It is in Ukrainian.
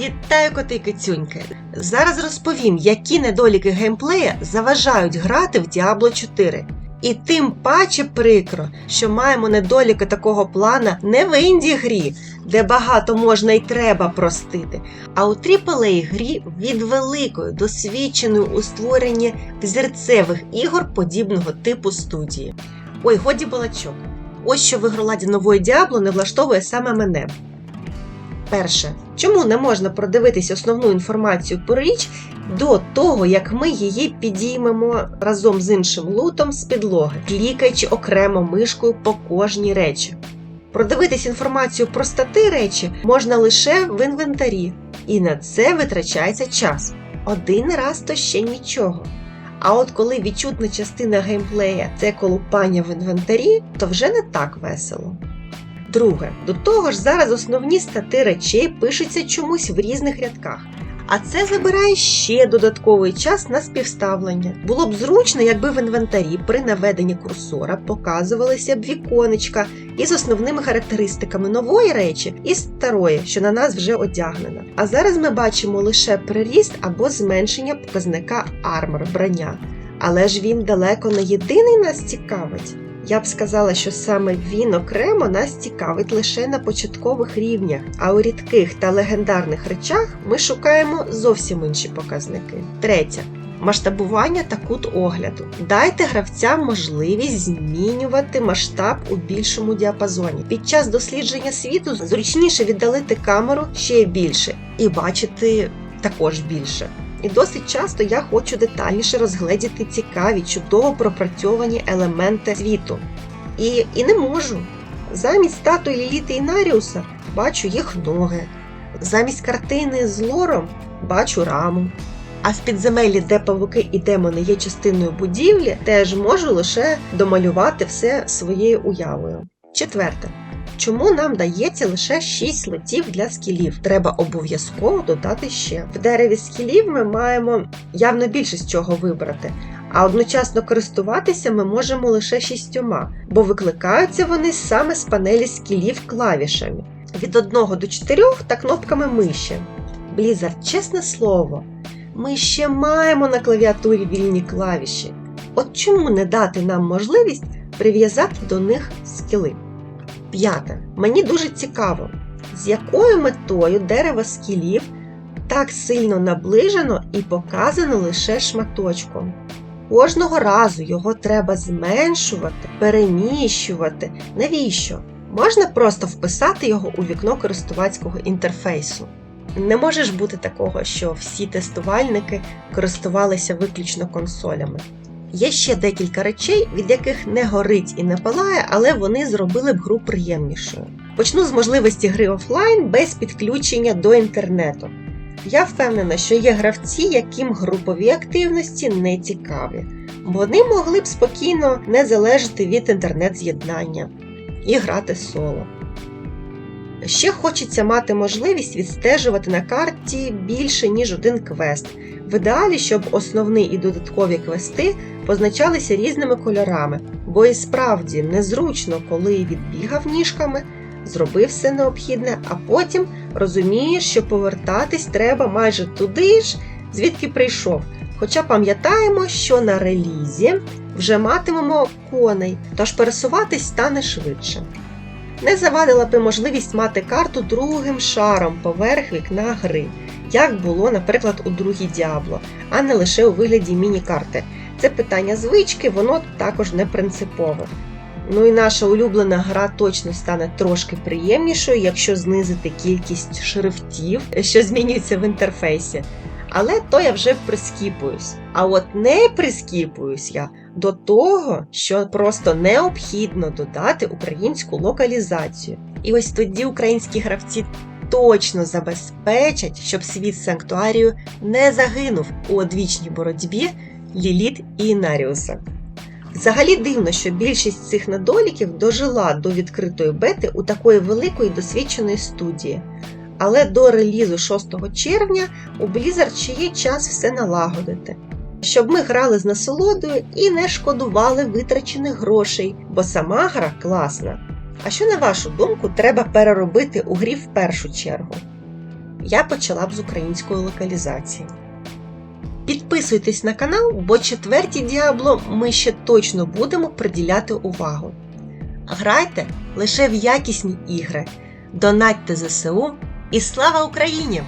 Вітаю коти кицюньки! Зараз розповім, які недоліки геймплея заважають грати в Diablo 4. І тим паче прикро, що маємо недоліки такого плана не в інді грі, де багато можна і треба простити, а у AAA грі від великої, досвідченої у створенні взірцевих ігор подібного типу студії. Ой, годі балачок. Ось що в ігроладі нової Діабло не влаштовує саме мене. Перше, чому не можна продивитись основну інформацію про річ до того, як ми її підіймемо разом з іншим лутом з підлоги, клікаючи окремо мишкою по кожній речі. Продивитись інформацію про стати речі можна лише в інвентарі, і на це витрачається час. Один раз то ще нічого. А от коли відчутна частина геймплея це колупання в інвентарі, то вже не так весело. Друге, до того ж, зараз основні стати речей пишуться чомусь в різних рядках. А це забирає ще додатковий час на співставлення. Було б зручно, якби в інвентарі при наведенні курсора показувалися б віконечка із основними характеристиками нової речі і старої, що на нас вже одягнена. А зараз ми бачимо лише приріст або зменшення показника армор вбрання. Але ж він далеко не єдиний нас цікавить. Я б сказала, що саме він окремо нас цікавить лише на початкових рівнях, а у рідких та легендарних речах ми шукаємо зовсім інші показники. Третє. Масштабування та кут огляду. Дайте гравцям можливість змінювати масштаб у більшому діапазоні. Під час дослідження світу зручніше віддалити камеру ще більше і бачити також більше. І досить часто я хочу детальніше розгледіти цікаві, чудово пропрацьовані елементи світу. І, і не можу. Замість статуї Ліліти і Наріуса бачу їх ноги. Замість картини з лором бачу раму. А в підземеллі, де павуки і демони є частиною будівлі, теж можу лише домалювати все своєю уявою. Четверте. Чому нам дається лише 6 слотів для скілів? Треба обов'язково додати ще. В дереві скілів ми маємо явно більше з чого вибрати, а одночасно користуватися ми можемо лише шістьома, бо викликаються вони саме з панелі скілів клавішами. Від 1 до 4 та кнопками миші. Blizzard, чесне слово, ми ще маємо на клавіатурі вільні клавіші. От чому не дати нам можливість прив'язати до них скіли? П'яте. Мені дуже цікаво, з якою метою дерево скілів так сильно наближено і показано лише шматочком. Кожного разу його треба зменшувати, переміщувати. Навіщо? Можна просто вписати його у вікно користувацького інтерфейсу. Не може ж бути такого, що всі тестувальники користувалися виключно консолями. Є ще декілька речей, від яких не горить і не палає, але вони зробили б гру приємнішою. Почну з можливості гри офлайн без підключення до інтернету. Я впевнена, що є гравці, яким групові активності не цікаві. Вони могли б спокійно не залежати від інтернет-з'єднання і грати соло. Ще хочеться мати можливість відстежувати на карті більше, ніж один квест. В ідеалі, щоб основні і додаткові квести позначалися різними кольорами, бо і справді незручно, коли відбігав ніжками, зробив все необхідне, а потім розумієш, що повертатись треба майже туди ж, звідки прийшов. Хоча пам'ятаємо, що на релізі вже матимемо коней, тож пересуватись стане швидше. Не завадила би можливість мати карту другим шаром поверх вікна гри, як було, наприклад, у другій Діабло, а не лише у вигляді міні-карти. Це питання звички, воно також не принципове. Ну і наша улюблена гра точно стане трошки приємнішою, якщо знизити кількість шрифтів, що змінюються в інтерфейсі. Але то я вже прискіпуюсь. А от не прискіпуюсь я до того, що просто необхідно додати українську локалізацію. І ось тоді українські гравці точно забезпечать, щоб світ санктуарію не загинув у одвічній боротьбі Ліліт і Інаріуса. Взагалі дивно, що більшість цих недоліків дожила до відкритої бети у такої великої досвідченої студії. Але до релізу 6 червня у Blizzard ще є час все налагодити, щоб ми грали з насолодою і не шкодували витрачених грошей, бо сама гра класна. А що, на вашу думку, треба переробити у грі в першу чергу? Я почала б з української локалізації. Підписуйтесь на канал, бо четвертій Діабло ми ще точно будемо приділяти увагу. Грайте лише в якісні ігри, донатьте ЗСУ і слава Україні!